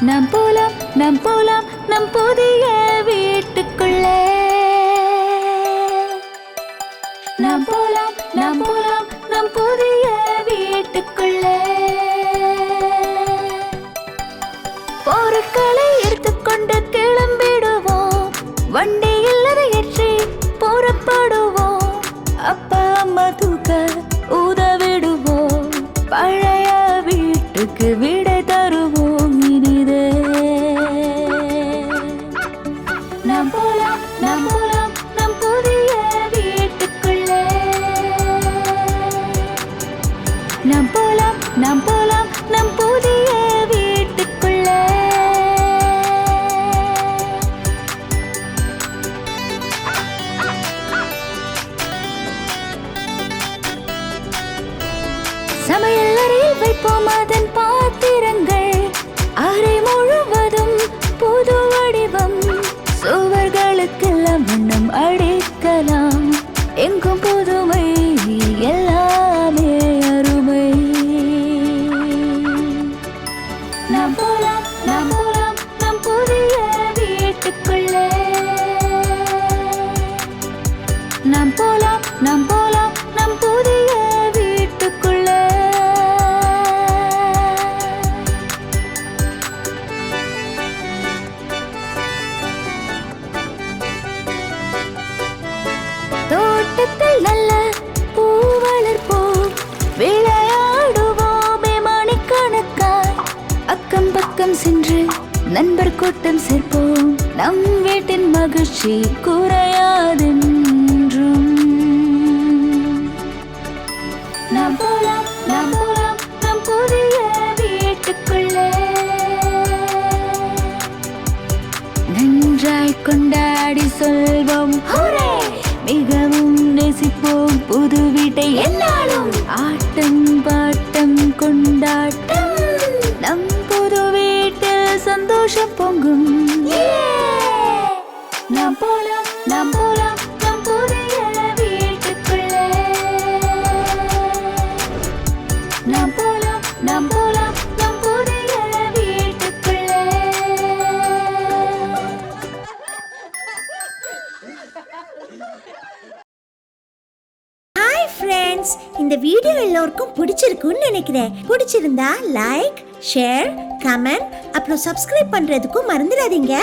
நாம் போலாம் நாம் போலாம் நம் புதிய வீட்டுக்குள்ளே. நாம் போலாம் நாம் போலாம் நம் புதிய வீட்டுக்குள்ளே. பொருட்களை எடுத்துக்கொண்டு கிளம்பிடுவோம். வண்டி அதை ஏற்றி புறப்படுவோம். அப்பா அம்மா தூக்க உதவிடுவோம். பழைய வீட்டுக்கு வீடு நாம் போலாம் நாம் போலாம் நம் புதிய வீட்டுக்குள்ளே. சமையல் அறையில் வைப்போம் அதன் பாத்திரங்கள். அறை முழுவதும் புது வடிவம். சுவர்களுக்கெல்லாம் நாம் போலாம் நாம் போலாம் நம் புதிய வீட்டுக்குள்ள. தோட்டத்தில் நல்ல பூ வளர்ப்போம் விளையாடுவோமே மணிக்கணக்காய். அக்கம் பக்கம் சென்று நண்பர் கூட்டம் சேர்ப்போம் நம் வீட்டின் மகிழ்ச்சி குறையா நன்றாய் கொண்டாடி சொல்வோம். மிகவும் நேசிப்போம் புது வீட்டை. என்னாலும் ஆட்டம் பாட்டம் கொண்டாட்டம். நம் புது வீட்டில் சந்தோஷம் பொங்கும். நாம் போலாம் நாம் போலாம். ஃப்ரெண்ட்ஸ் இந்த வீடியோ எல்லோருக்கும் பிடிச்சிருக்குன்னு நினைக்கிறேன். பிடிச்சிருந்தா லைக் ஷேர் கமெண்ட் அப்புறம் சப்ஸ்கிரைப் பண்றதுக்கும் மறந்துடாதீங்க.